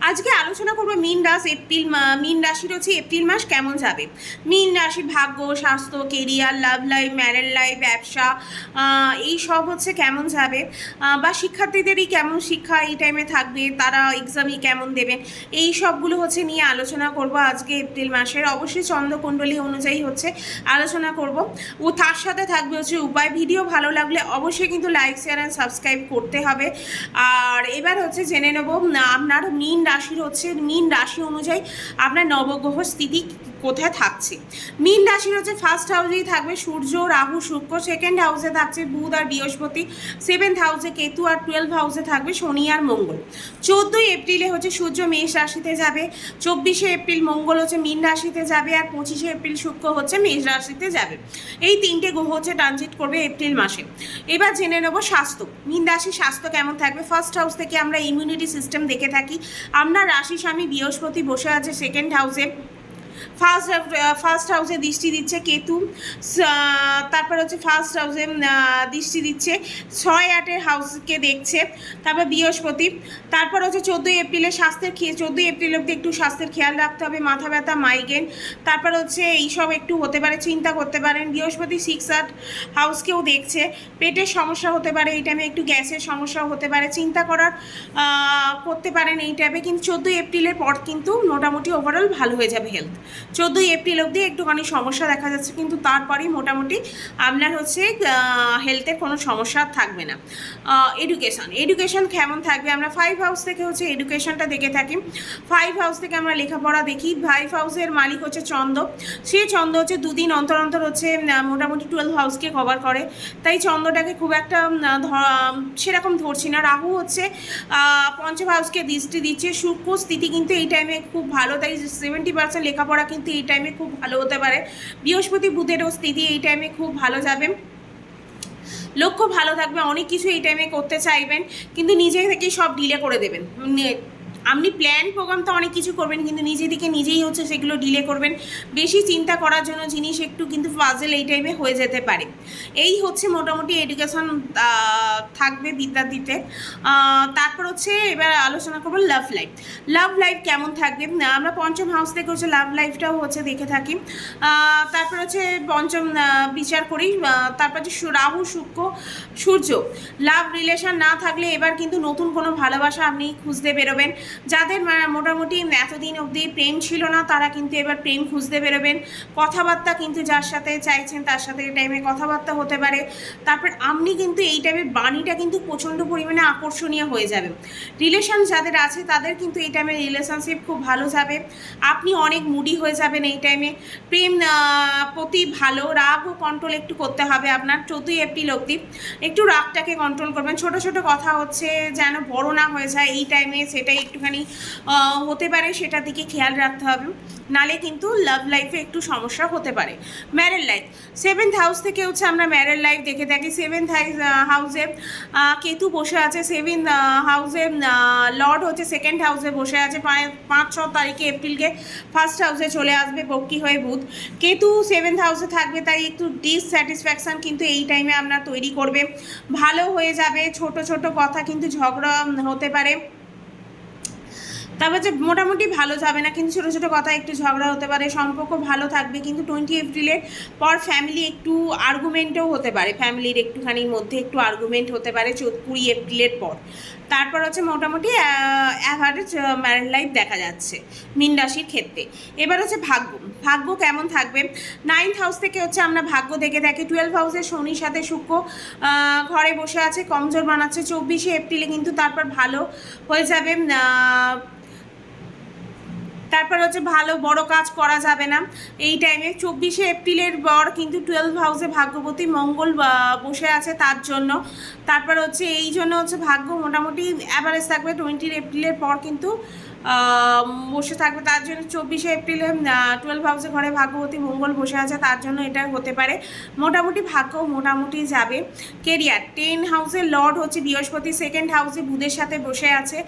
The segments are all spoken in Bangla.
আজকে আলোচনা করব মীন রাশ, এপ্রিল মীন রাশির হচ্ছে এপ্রিল মাস কেমন যাবে? মীন রাশির ভাগ্য, স্বাস্থ্য career love life married life ব্যবসা এই সব হচ্ছে কেমন যাবে? বা শিক্ষার্থীদেরই কেমন শিক্ষা এই টাইমে থাকবে? তারা এক্সামই কেমন দেবেন এই সবগুলো হচ্ছে নিয়ে আলোচনা করব আজকে এপ্রিল মাসের। অবশ্যই চন্দ্রকুণ্ডলী অনুযায়ী হচ্ছে আলোচনা করব। ও তার সাথে থাকবে হচ্ছে উপায়। ভিডিও ভালো লাগলে অবশ্যই কিন্তু লাইক শেয়ার অ্যান্ড সাবস্ক্রাইব করতে হবে। আর এবার হচ্ছে জেনে নেব, আপনার মীন রাশির হচ্ছে মীন রাশি অনুযায়ী আপনার নবগ্রহ স্থিতি কোথায় থাকছে? মীন রাশির হচ্ছে ফার্স্ট হাউসেই থাকবে সূর্য, রাহু, শুক্র সেকেন্ড হাউসে থাকছে বুধ আর বৃহস্পতি সেভেন্থ হাউসে কেতু আর টুয়েলভ হাউসে থাকবে শনি আর মঙ্গল। চোদ্দোই এপ্রিলে হচ্ছে সূর্য মেষ রাশিতে যাবে, চব্বিশে এপ্রিল মঙ্গল হচ্ছে মীন রাশিতে যাবে আর পঁচিশে এপ্রিল শুক্র হচ্ছে মেষ রাশিতে যাবে। এই তিনটে গ্রহ হচ্ছে ট্রানজিট করবে এপ্রিল মাসে। এবার জেনে নেব স্বাস্থ্য। মীন রাশির স্বাস্থ্য কেমন থাকবে? ফার্স্ট হাউস থেকে আমরা ইমিউনিটি সিস্টেম দেখে থাকি। আপনার রাশি স্বামী বৃহস্পতি বসে আছে সেকেন্ড হাউসে ফার্স্ট ফার্স্ট হাউসে দৃষ্টি দিচ্ছে কেতু। তারপর হচ্ছে ফার্স্ট হাউসে দৃষ্টি দিচ্ছে। ছয় আটের হাউসকে দেখছে। তারপর বৃহস্পতি। তারপর হচ্ছে চোদ্দোই এপ্রিলে স্বাস্থ্যের চোদ্দোই এপ্রিল অব্দি একটু স্বাস্থ্যের খেয়াল রাখতে হবে। মাথা ব্যথা মাইগ্রেন তারপর হচ্ছে এইসব একটু হতে পারে, চিন্তা করতে পারেন। বৃহস্পতি সিক্স আট হাউসকেও দেখছে। পেটের সমস্যা হতে পারে এই টাইমে একটু গ্যাসের সমস্যাও হতে পারে। চিন্তা করার করতে পারেন এই টাইমে কিন্তু চোদ্দোই এপ্রিলের পর কিন্তু মোটামুটি ওভারঅল ভালো হয়ে যাবে হেলথ চোদ্দোই এপ্রিল অবধি একটুখানি সমস্যা দেখা যাচ্ছে, কিন্তু তারপরেই মোটামুটি আপনার হচ্ছে হেলথের কোনো সমস্যা থাকবে না। এডুকেশন এডুকেশন কেমন থাকবে? আমরা ফাইভ হাউস থেকে হচ্ছে এডুকেশনটা দেখে থাকি। ফাইভ হাউস থেকে আমরা লেখাপড়া দেখি। ফাইভ হাউসের মালিক হচ্ছে চন্দ্র। সে চন্দ্র হচ্ছে দুদিন অন্তর অন্তর হচ্ছে মোটামুটি টুয়েলভ হাউসকে কভার করে। তাই চন্দ্রটাকে খুব একটা সেরকম ধরছি না। রাহু হচ্ছে পঞ্চম হাউসকে দৃষ্টি দিচ্ছে। শুক্র স্থিতি কিন্তু এই টাইমে খুব ভালো। তাই সেভেন্টি পার্সেন্ট লেখাপড়া কিন্তু এই টাইমে খুব ভালো হতে পারে। বৃহস্পতি বুধেরও স্থিতি এই টাইমে খুব ভালো যাবে। লক্ষ্য ভালো থাকবে, অনেক কিছু এই টাইমে করতে চাইবেন, কিন্তু নিজে থেকেই সব ডিলে করে দেবেন। আপনি প্ল্যান প্রোগ্রাম তো অনেক কিছু করবেন, কিন্তু নিজে থেকে নিজেই হচ্ছে সেগুলো ডিলে করবেন। বেশি চিন্তা করার জন্য জিনিস একটু কিন্তু ফাজেল এই টাইমে হয়ে যেতে পারে। এই হচ্ছে মোটামুটি এডুকেশন থাকবে বিদ্যার্থীতে। তারপর হচ্ছে এবার আলোচনা করব লাভ লাইফ লাভ লাইফ কেমন থাকবে? আমরা পঞ্চম হাউস থেকে হচ্ছে লাভ লাইফটাও হচ্ছে দেখে থাকি। তারপর হচ্ছে পঞ্চম বিচার করি। তারপর হচ্ছে রাহু, শুক্র, সূর্য। লাভ রিলেশন না থাকলে এবার কিন্তু নতুন কোনো ভালোবাসা আপনি খুঁজতে বেরোবেন। যাদের মোটামুটি এতদিন অবধি প্রেম ছিল না, তারা কিন্তু এবার প্রেম খুঁজতে বেরোবেন। কথাবার্তা কিন্তু যার সাথে চাইছেন, তার সাথে এই টাইমে কথাবার্তা হতে পারে। তারপর আপনি কিন্তু এই টাইমের বাণীটা কিন্তু প্রচণ্ড পরিমাণে আকর্ষণীয় হয়ে যাবে। রিলেশন যাদের আছে, তাদের কিন্তু এই টাইমে রিলেশনশিপ খুব ভালো যাবে। আপনি অনেক মুডি হয়ে যাবেন এই টাইমে প্রেম প্রতি ভালো রাগ ও কন্ট্রোল একটু করতে হবে আপনার, চোদ্দোই এপ্রিল অবধি। একটু রাগটাকে কন্ট্রোল করবেন। ছোট ছোট কথা হচ্ছে, যেন বড় না হয়ে যায় এই টাইমে সেটা একটুখানি হতে পারে সেটার দিকে খেয়াল রাখতে হবে। নালে কিন্তু লাভ লাইফে একটু সমস্যা হতে পারে। ম্যারেড লাইফ সেভেন্থ হাউস থেকে হচ্ছে আমরা ম্যারেড লাইফ দেখে থাকি। সেভেন্থ হাউসে কেতু বসে আছে। সেভেন হাউসে লর্ড হচ্ছে সেকেন্ড হাউসে বসে আছে। পাঁচ- ছ তারিখে এপ্রিলকে ফার্স্ট হাউসে চলে আসবে বক্কি হয়ে বুধ। কেতু সেভেন্থ হাউসে থাকবে, তাই একটু ডিসস্যাটিসফ্যাকশান কিন্তু এই টাইমে আপনার তৈরি করবে। ভালো হয়ে যাবে, ছোট ছোট কথা কিন্তু ঝগড়া হতে পারে। তারপর যে মোটামুটি ভালো যাবে না, কিন্তু ছোটো ছোটো কথা একটু ঝগড়া হতে পারে, সম্পর্ক ভালো থাকবে, কিন্তু টোয়েন্টি এপ্রিলের পর ফ্যামিলি একটু আর্গুমেন্টও হতে পারে ফ্যামিলির একটুখানি মধ্যে একটু আর্গুমেন্ট হতে পারে কুড়ি এপ্রিলের পর। তারপর হচ্ছে মোটামুটি অ্যাভারেজ ম্যারেড লাইফ দেখা যাচ্ছে মীন রাশির ক্ষেত্রে। এবার হচ্ছে ভাগ্য। ভাগ্য কেমন থাকবে? নাইন্থ হাউস থেকে হচ্ছে আমরা ভাগ্য দেখে থাকি। টুয়েলভ হাউসে শনির সাথে শুক্র ঘরে বসে আছে, কমজোর বানাচ্ছে। চব্বিশে এপ্রিলে কিন্তু তারপর ভালো হয়ে যাবে তারপর হচ্ছে ভালো বড় কাজ করা যাবে না। এই টাইমে চব্বিশে এপ্রিলের পর কিন্তু টুয়েলভ হাউসে ভাগ্যবতী মঙ্গল বসে আছে তার জন্য। তারপর হচ্ছে এই জন্য হচ্ছে ভাগ্য মোটামুটি অ্যাভারেজ থাকবে টোয়েন্টি এপ্রিলের পর কিন্তু বসে থাকবে। তার জন্য চব্বিশে এপ্রিলে টুয়েলভ হাউসে ঘরে ভাগ্যবতী মঙ্গল বসে আছে। তার জন্য এটা হতে পারে। মোটামুটি ভাগ্য মোটামুটি যাবে। কেরিয়ার টেন হাউসে লর্ড হচ্ছে বৃহস্পতি। সেকেন্ড হাউসে বুধের সাথে বসে আছে।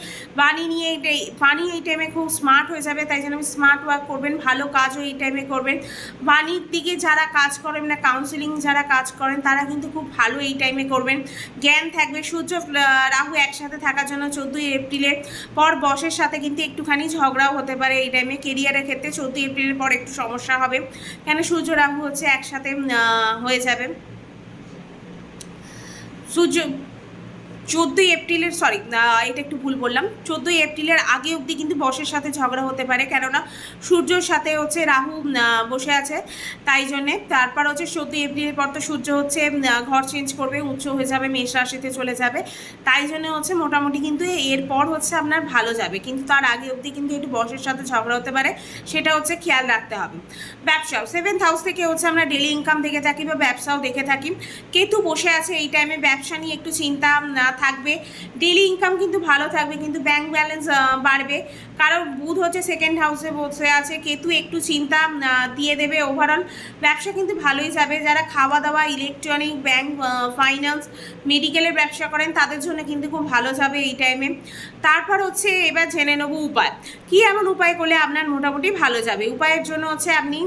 বাণী নিয়ে এই বাণী এই টাইমে খুব স্মার্ট হয়ে যাবে। তাই জন্য স্মার্ট ওয়ার্ক করবেন, ভালো কাজও এই টাইমে করবেন। বাণীর দিকে যারা কাজ করেন না কাউন্সিলিং যারা কাজ করেন, তারা কিন্তু খুব ভালো এই টাইমে করবেন। জ্ঞান থাকবে। সূর্য রাহু একসাথে থাকার জন্য চোদ্দোই এপ্রিলের পর বসের সাথে কিন্তু একটুখানি ঝগড়াও হতে পারে এই টাইমে কেরিয়ারের ক্ষেত্রে চৌদ্দ এপ্রিলের পর একটু সমস্যা হবে। কেন সূর্য রাহু হচ্ছে একসাথে হয়ে যাবে? সূর্য চোদ্দোই এপ্রিলের সরি এটা একটু ভুল বললাম। চোদ্দোই এপ্রিলের আগে অবধি কিন্তু বসের সাথে ঝগড়া হতে পারে, কেননা সূর্যর সাথে হচ্ছে রাহু বসে আছে। তাই জন্যে তারপর হচ্ছে চোদ্দোই এপ্রিলের পর তো সূর্য হচ্ছে ঘর চেঞ্জ করবে উচ্চ হয়ে যাবে, মেষ রাশিতে চলে যাবে। তাই জন্য হচ্ছে মোটামুটি কিন্তু এরপর হচ্ছে আপনার ভালো যাবে। কিন্তু তার আগে অবধি কিন্তু একটু বসের সাথে ঝগড়া হতে পারে, সেটা হচ্ছে খেয়াল রাখতে হবে। ব্যবসাও সেভেন্থ হাউস থেকে হচ্ছে আমরা ডেলি ইনকাম দেখে থাকি বা ব্যবসাও দেখে থাকি। কেতু বসে আছে এই টাইমে ব্যবসা নিয়ে একটু চিন্তা থাকবে। ডেলি ইনকাম কিন্তু ভালো থাকবে, কিন্তু ব্যাংক ব্যালেন্স বাড়বে। কারণ বুধ হচ্ছে সেকেন্ড হাউসে বসে আছে, কেতু একটু চিন্তা দিয়ে দেবে ওভারঅল ব্যবসা কিন্তু ভালোই যাবে। যারা খাওয়া দাওয়া ইলেকট্রনিক ব্যাংক ফাইন্যান্স মেডিকেলের ব্যবসা করেন, তাদের জন্য কিন্তু খুব ভালো যাবে এই টাইমে তারপর হচ্ছে এবার জেনে নেব উপায়। কি এমন উপায় করলে আপনার মোটামুটি ভালো যাবে? উপায়ের জন্য হচ্ছে আপনি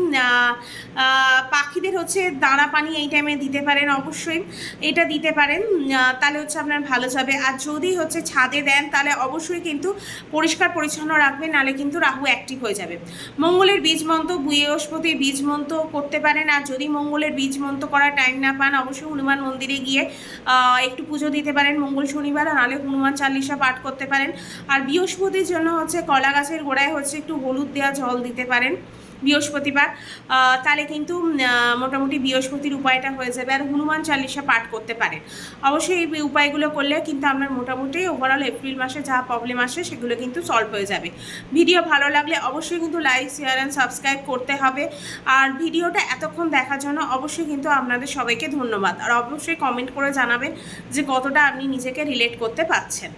পাখিদের হচ্ছে দানা পানি এই টাইমে দিতে পারেন, অবশ্যই এটা দিতে পারেন। তাহলে হচ্ছে আপনার ভালো যাবে। আর যদি হচ্ছে ছাদে দেন, তাহলে অবশ্যই কিন্তু পরিষ্কার পরিচ্ছন্ন রাখবেন, নাহলে কিন্তু রাহু অ্যাক্টিভ হয়ে যাবে। মঙ্গলের বীজ মন্ত্র, বৃহস্পতির বীজ মন্ত্র করতে পারেন। আর যদি মঙ্গলের বীজ মন্ত্র করার টাইম না পান, অবশ্যই হনুমান মন্দিরে গিয়ে একটু পুজো দিতে পারেন। মঙ্গল শনিবার, আর নাহলে হনুমান চালিশা পাঠ করতে পারেন। আর বৃহস্পতির জন্য হচ্ছে কলা গাছের গোড়ায় হচ্ছে একটু হলুদ দেওয়া জল দিতে পারেন। বৃহস্পতিবার। তাহলে কিন্তু মোটামুটি বৃহস্পতির উপায়টা হয়ে যাবে আর হনুমান চালিশা পাঠ করতে পারেন অবশ্যই এই উপায়গুলো করলে কিন্তু আপনার মোটামুটি ওভারঅল এপ্রিল মাসে যা প্রবলেম আসে সেগুলো কিন্তু সলভ হয়ে যাবে। ভিডিও ভালো লাগলে অবশ্যই কিন্তু লাইক শেয়ার অ্যান্ড সাবস্ক্রাইব করতে হবে। আর ভিডিওটা এতক্ষণ দেখার জন্য অবশ্যই কিন্তু আপনাদের সবাইকে ধন্যবাদ। আর অবশ্যই কমেন্ট করে জানাবেন যে কতটা আপনি নিজেকে রিলেট করতে পারছেন।